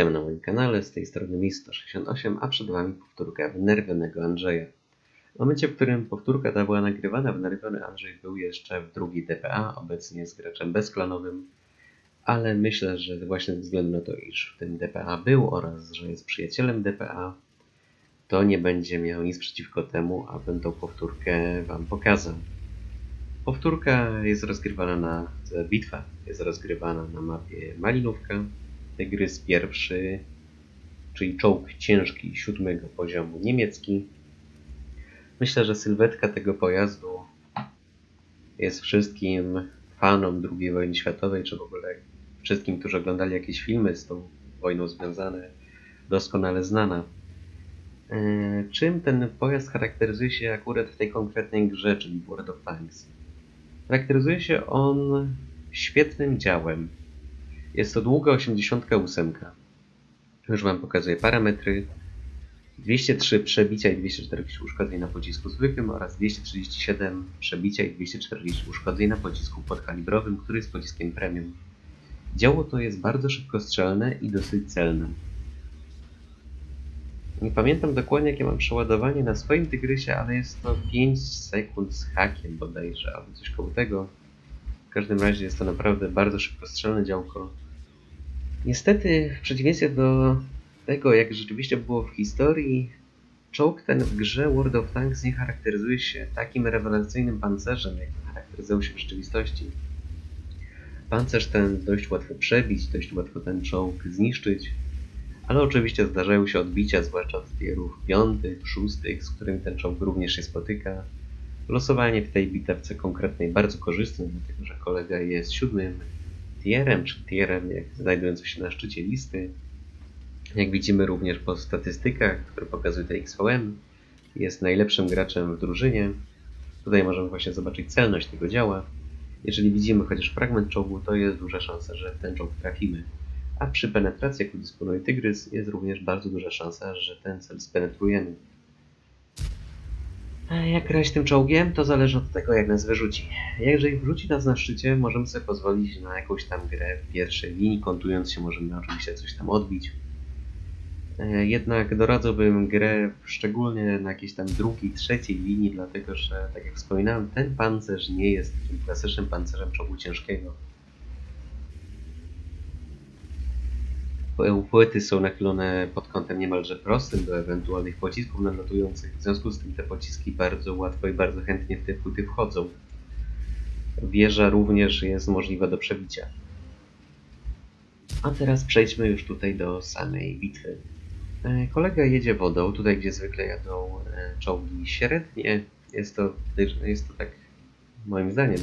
Witam na moim kanale, z tej strony Mi168, a przed Wami powtórka Wnerwionego Andrzeja. W momencie, w którym powtórka ta była nagrywana, Wnerwiony Andrzej był jeszcze w drugiej DPA, obecnie jest graczem bezklanowym, ale myślę, że właśnie ze względu na to, iż w tym DPA był oraz że jest przyjacielem DPA, to nie będzie miał nic przeciwko temu, abym tą powtórkę Wam pokazał. Powtórka jest rozgrywana na bitwa, jest rozgrywana na mapie Malinówka, Tygrys pierwszy, czyli czołg ciężki siódmego poziomu niemiecki. Myślę, że sylwetka tego pojazdu jest wszystkim fanom II wojny światowej, czy w ogóle wszystkim, którzy oglądali jakieś filmy z tą wojną związane, doskonale znana. Eee, Czym ten pojazd charakteryzuje się akurat w tej konkretnej grze, czyli World of Tanks? Charakteryzuje się on świetnym działem. Jest to długa 88. Już Wam pokazuję parametry. 203 przebicia i 240 uszkodzeń na pocisku zwykłym oraz 237 przebicia i 240 uszkodzeń na pocisku podkalibrowym, który jest pociskiem premium. Działo to jest bardzo szybkostrzelne i dosyć celne. Nie pamiętam dokładnie jakie mam przeładowanie na swoim tygrysie, ale jest to 5 sekund z hakiem bodajże, albo coś koło tego. W każdym razie jest to naprawdę bardzo szybkostrzelne działko. Niestety, w przeciwieństwie do tego, jak rzeczywiście było w historii, czołg ten w grze World of Tanks nie charakteryzuje się takim rewelacyjnym pancerzem, jak charakteryzował się w rzeczywistości. Pancerz ten dość łatwo przebić, dość łatwo ten czołg zniszczyć, ale oczywiście zdarzają się odbicia, zwłaszcza od tierów piątych, szóstych, z którymi ten czołg również się spotyka. Losowanie w tej bitewce konkretnej bardzo korzystne, dlatego że kolega jest siódmym tierem, czy tierem, jak znajdującym się na szczycie listy. Jak widzimy również po statystykach, które pokazuje TXVM, jest najlepszym graczem w drużynie. Tutaj możemy właśnie zobaczyć celność tego działa. Jeżeli widzimy chociaż fragment czołgu, to jest duża szansa, że w ten czołg trafimy. A przy penetracji, jaką dysponuje Tygrys, jest również bardzo duża szansa, że ten cel spenetrujemy. Jak grać tym czołgiem, to zależy od tego, jak nas wyrzuci. Jeżeli wrzuci nas na szczycie, możemy sobie pozwolić na jakąś tam grę w pierwszej linii, kontując się możemy oczywiście coś tam odbić. E, Jednak doradzałbym grę szczególnie na jakiejś tam drugiej, trzeciej linii, dlatego że, tak jak wspominałem, ten pancerz nie jest takim klasycznym pancerzem czołgu ciężkiego. Płyty są nachylone pod kątem niemalże prostym do ewentualnych pocisków nadlatujących. W związku z tym te pociski bardzo łatwo i bardzo chętnie w te płyty wchodzą. Wieża również jest możliwa do przebicia. A teraz przejdźmy już tutaj do samej bitwy. E, Kolega jedzie wodą, tutaj gdzie zwykle jadą e, czołgi średnie. Jest to, jest to tak moim zdaniem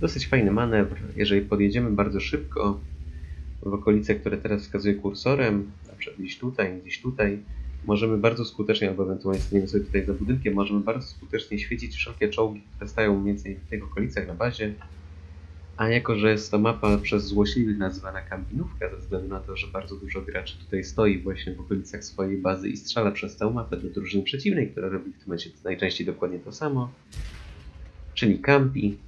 dosyć fajny manewr. Jeżeli podjedziemy bardzo szybko, w okolice, które teraz wskazuję kursorem, na przykład gdzieś tutaj, gdzieś tutaj, możemy bardzo skutecznie, albo ewentualnie staniemy sobie tutaj za budynkiem, możemy bardzo skutecznie świecić wszelkie czołgi, które stają mniej więcej w tych okolicach na bazie. A jako, że jest to mapa przez złośliwych nazywana kampinówka, ze względu na to, że bardzo dużo graczy tutaj stoi właśnie w okolicach swojej bazy i strzela przez tę mapę do drużyny przeciwnej, która robi w tym momencie najczęściej dokładnie to samo, czyli kampi,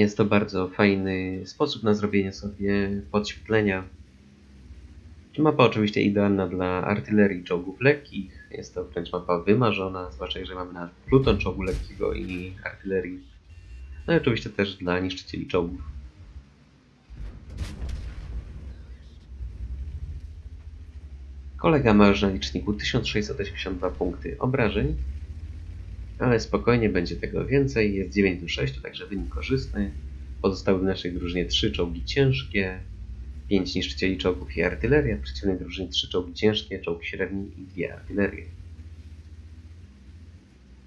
jest to bardzo fajny sposób na zrobienie sobie podświetlenia. Mapa oczywiście idealna dla artylerii czołgów lekkich. Jest to wręcz mapa wymarzona, zwłaszcza jeżeli mamy na pluton czołgu lekkiego i artylerii. No i oczywiście też dla niszczycieli czołgów. Kolega ma już na liczniku 1682 punkty obrażeń, ale spokojnie będzie tego więcej. Jest 9 do 6, także wynik korzystny. Pozostały w naszej drużynie 3 czołgi ciężkie, 5 niszczycieli czołgów i artyleria. W przeciwnej drużynie 3 czołgi ciężkie, czołg średni i 2 artylerie.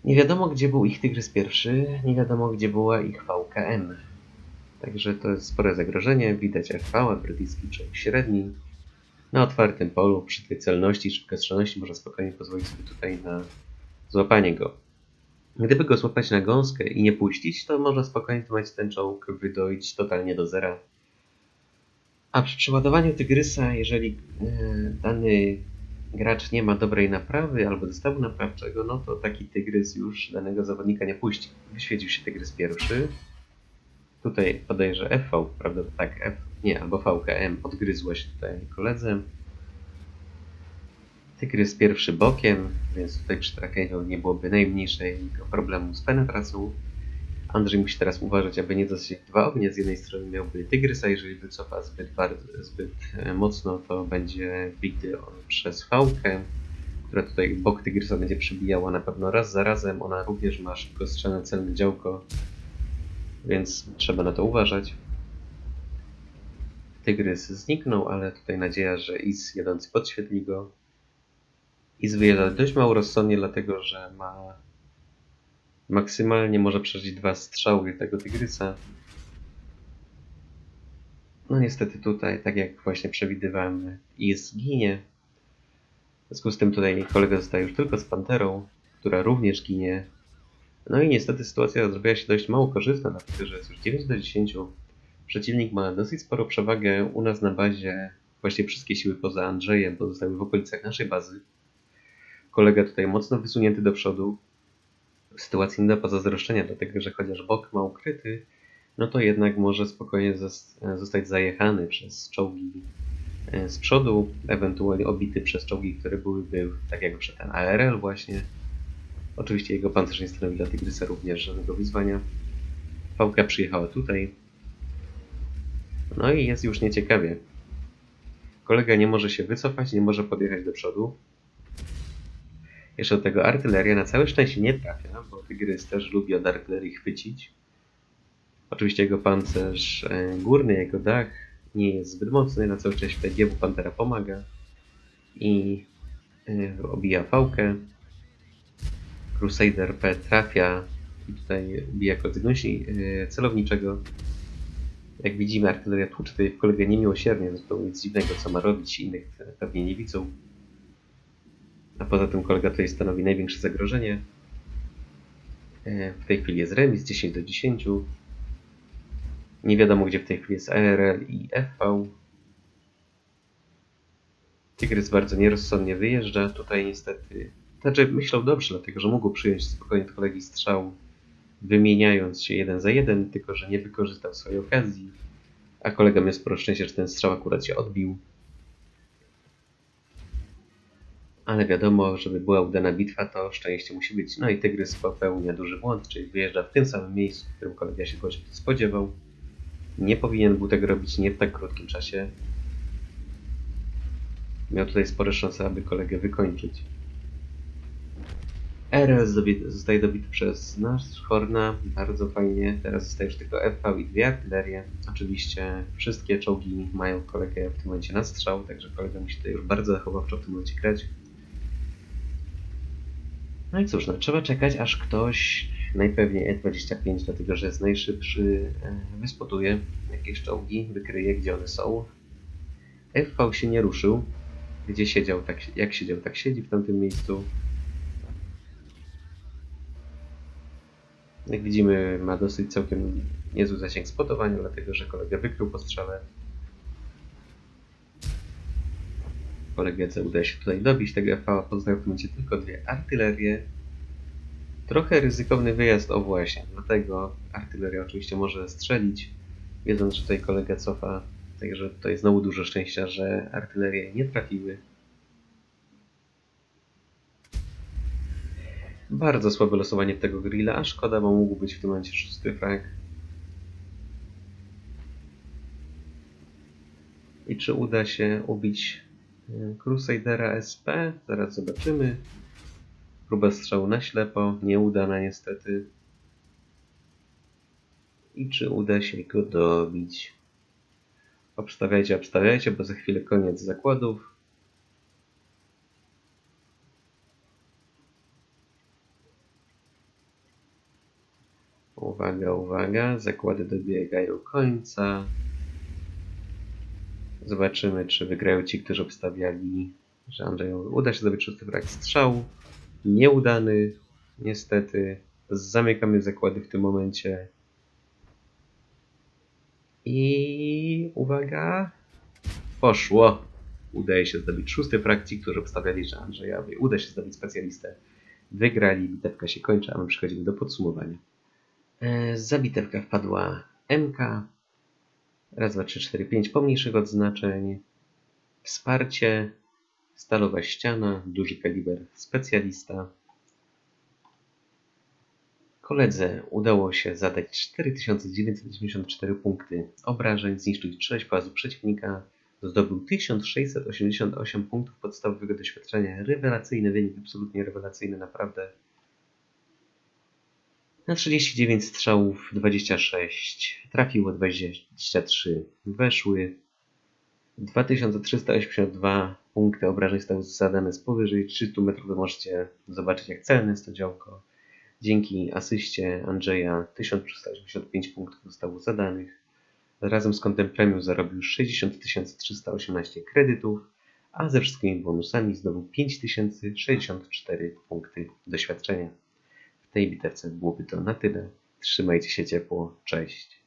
Nie wiadomo gdzie był ich Tygrys pierwszy, nie wiadomo gdzie była ich VKM. Także to jest spore zagrożenie. Widać FV, brytyjski czołg średni. Na otwartym polu, przy tej celności i szybkostrzelności można spokojnie pozwolić sobie tutaj na złapanie go. Gdyby go złapać na gąskę i nie puścić, to można spokojnie mieć ten czołg wydoić totalnie do zera. A przy przeładowaniu tygrysa, jeżeli e, dany gracz nie ma dobrej naprawy albo zestawu naprawczego, no to taki tygrys już danego zawodnika nie puści. Wyświecił się tygrys pierwszy. Tutaj podejrzę FV, prawda? Tak, F, nie, albo VKM odgryzło się tutaj koledze. Tygrys pierwszy bokiem, więc tutaj przy trafieniu nie byłoby najmniejszego problemu z penetracją. Andrzej musi teraz uważać, aby nie dostać dwa ognie. Z jednej strony miałby Tygrys, a jeżeli wycofa zbyt, bardzo, zbyt e, mocno, to będzie bity on przez fałkę, która tutaj bok Tygrysa będzie przybijała na pewno raz za razem. Ona również ma szybko strzelne celne działko, więc trzeba na to uważać. Tygrys zniknął, ale tutaj nadzieja, że Is jadący podświetli go. Is wyjeżdża dość mało rozsądnie, dlatego że ma maksymalnie może przeżyć dwa strzały tego Tygrysa. No niestety tutaj, tak jak właśnie przewidywałem, Is ginie. W związku z tym tutaj kolega zostaje już tylko z Panterą, która również ginie. No i niestety sytuacja zrobiła się dość mało korzystna, dlatego że jest już 9 do 10. Przeciwnik ma dosyć sporą przewagę. U nas na bazie właśnie wszystkie siły poza Andrzejem pozostały w okolicach naszej bazy. Kolega tutaj mocno wysunięty do przodu. Sytuacja nie da pozazdroszczenia, dlatego że chociaż bok ma ukryty, no to jednak może spokojnie zos- zostać zajechany przez czołgi e, z przodu, ewentualnie obity przez czołgi, które byłyby, tak jak przed ten ARL właśnie. Oczywiście jego pancerz nie stanowi dla Tygrysa również żadnego wyzwania. Fałka przyjechała tutaj. No i jest już nieciekawie. Kolega nie może się wycofać, nie może podjechać do przodu. Jeszcze do tego artyleria na całe szczęście nie trafia, bo Tygrys też lubi od artylerii chwycić. Oczywiście jego pancerz e, górny, jego dach nie jest zbyt mocny, na całe szczęście tutaj GW Pantera pomaga i e, obija fałkę. Crusader P trafia i tutaj ubija kotynosi e, celowniczego. Jak widzimy, artyleria tłucze tutaj w kolegę niemiłosiernie, zupełnie nic dziwnego, co ma robić, innych pewnie nie widzą. A poza tym kolega tutaj stanowi największe zagrożenie. E, W tej chwili jest remis 10 do 10. Nie wiadomo gdzie w tej chwili jest ARL i FV. Tygrys bardzo nierozsądnie wyjeżdża. Tutaj niestety... Znaczy myślał dobrze, dlatego że mógł przyjąć spokojnie od kolegi strzał, wymieniając się jeden za jeden, tylko że nie wykorzystał swojej okazji. A kolega miał sporo szczęścia, że ten strzał akurat się odbił. Ale wiadomo, żeby była udana bitwa, to szczęście musi być. No i Tygrys popełnia duży błąd, czyli wyjeżdża w tym samym miejscu, w którym kolega się spodziewał. Nie powinien był tego robić nie w tak krótkim czasie. Miał tutaj spore szanse, aby kolegę wykończyć. RS zostaje dobity przez nasz Horna, bardzo fajnie. Teraz zostaje już tylko FV i dwie artylerie. Oczywiście wszystkie czołgi mają kolegę w tym momencie na strzał, także kolega musi tutaj już bardzo zachowawczo w tym momencie grać. No i cóż, no, trzeba czekać aż ktoś, najpewniej E25, dlatego że jest najszybszy, e, wyspotuje jakieś czołgi, wykryje gdzie one są. FV się nie ruszył. Gdzie siedział, tak, jak siedział, tak siedzi w tamtym miejscu. Jak widzimy, ma dosyć całkiem niezły zasięg spotowania, dlatego że kolega wykrył po. Kolegę udaje się tutaj dobić tego FV, pozostają w momencie tylko dwie artylerie. Trochę ryzykowny wyjazd, o właśnie, dlatego artyleria oczywiście może strzelić, wiedząc, że tutaj kolega cofa, także tutaj znowu dużo szczęścia, że artylerie nie trafiły. Bardzo słabe losowanie tego grilla, a szkoda, bo mógł być w tym momencie szósty frag. I czy uda się ubić Crusadera SP? Zaraz zobaczymy. Próba strzału na ślepo, nieudana niestety. I czy uda się go dobić? Obstawiajcie, obstawiajcie, bo za chwilę koniec zakładów. Uwaga, uwaga, zakłady dobiegają końca. Zobaczymy, czy wygrają ci, którzy obstawiali, że Andrzejowi uda się zdobyć szósty brak strzału. Nieudany, niestety. Zamykamy zakłady w tym momencie. I uwaga, poszło. Udaje się zdobyć szósty frakcji, którzy obstawiali, że Andrzejowi uda się zdobyć specjalistę. Wygrali, bitewka się kończy, a my przechodzimy do podsumowania. E, Za bitewkę wpadła MK. Raz, dwa, trzy, cztery, pięć pomniejszych odznaczeń. Wsparcie Stalowa ściana, duży kaliber specjalista. Koledze udało się zadać 4994 punkty obrażeń, zniszczyć 6 płazów przeciwnika, zdobył 1688 punktów podstawowego doświadczenia. Rewelacyjny wynik, absolutnie rewelacyjny, naprawdę. Na 39 strzałów 26, trafiło 23, weszły 2382 punkty obrażeń zostały zadane z powyżej 300 metrów. Możecie zobaczyć jak celne jest to działko. Dzięki asyście Andrzeja 1385 punktów zostało zadanych. Razem z kontem premium zarobił 60 318 kredytów, a ze wszystkimi bonusami zdobył 5064 punkty doświadczenia. Tej bitewce byłoby to na tyle. Trzymajcie się ciepło. Cześć.